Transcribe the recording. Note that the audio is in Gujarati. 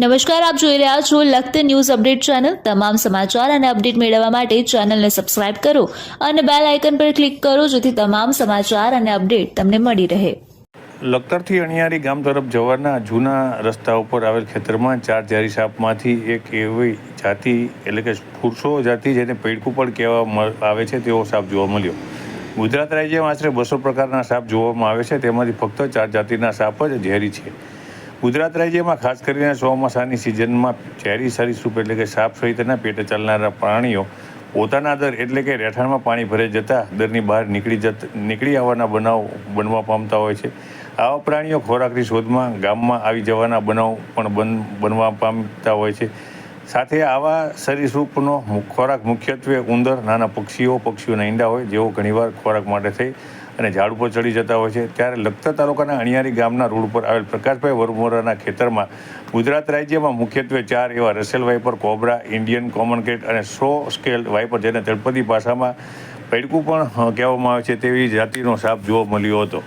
નમસ્કાર, આપ જોઈ રહ્યા છો લખત ન્યૂઝ અપડેટ ચેનલ. તમામ સમાચાર અને અપડેટ મેળવવા માટે ચેનલને સબસ્ક્રાઇબ કરો અને બેલ આઇકન પર ક્લિક કરો જેથી તમામ સમાચાર અને અપડેટ તમને મળી રહે. લખતરથી અણિયારી ગામ તરફ જવાના જૂના રસ્તા ઉપર આવેલ ખેતરમાં ચાર ઝેરી સાપમાંથી એક એવી જાતિ, એટલે કે ફૂરસો જાતિ જેને પેડકું પણ કહેવામાં આવે છે, તેવો સાપ જોવા મળ્યો. ગુજરાત રાજ્યમાં આશરે બસો પ્રકારના સાપ જોવામાં આવે છે. તેમાંથી ફક્ત ચાર જાતિના સાપ જ ઝેરી છે. ગુજરાત રાજ્યમાં ખાસ કરીને ચોમાસાની સિઝનમાં ચેરી સરીસૃપ એટલે કે સાપ સહિતના પેટે ચાલનારા પ્રાણીઓ પોતાના દર એટલે કે રહેઠાણમાં પાણી ભરાઈ જતા દરની બહાર નીકળી જત, નીકળી આવવાના બનાવ બનવા પામતા હોય છે. આવા પ્રાણીઓ ખોરાકની શોધમાં ગામમાં આવી જવાના બનાવ પણ બન, બનવા પામતા હોય છે. સાથે આવા સરીસૃપનો ખોરાક મુખ્યત્વે ઉંદર, નાના પક્ષીઓ, પક્ષીઓના ઈંડા હોય, જેઓ ઘણીવાર ખોરાક માટે થઈ અને ઝાડ ઉપર ચડી જતા હોય છે. ત્યારે લખતર તાલુકાના અણિયારી ગામના રોડ પર આવેલ પ્રકાશભાઈ વરમોરાના ખેતરમાં ગુજરાત રાજ્યમાં મુખ્યત્વે ચાર એવા Russell viper, cobra, Indian common krait અને સો સ્કેલ વાઇપર જેને તળપદી ભાષામાં પૈડકું પણ કહેવામાં આવે છે તેવી જાતિનો સાપ જોવા મળ્યો હતો.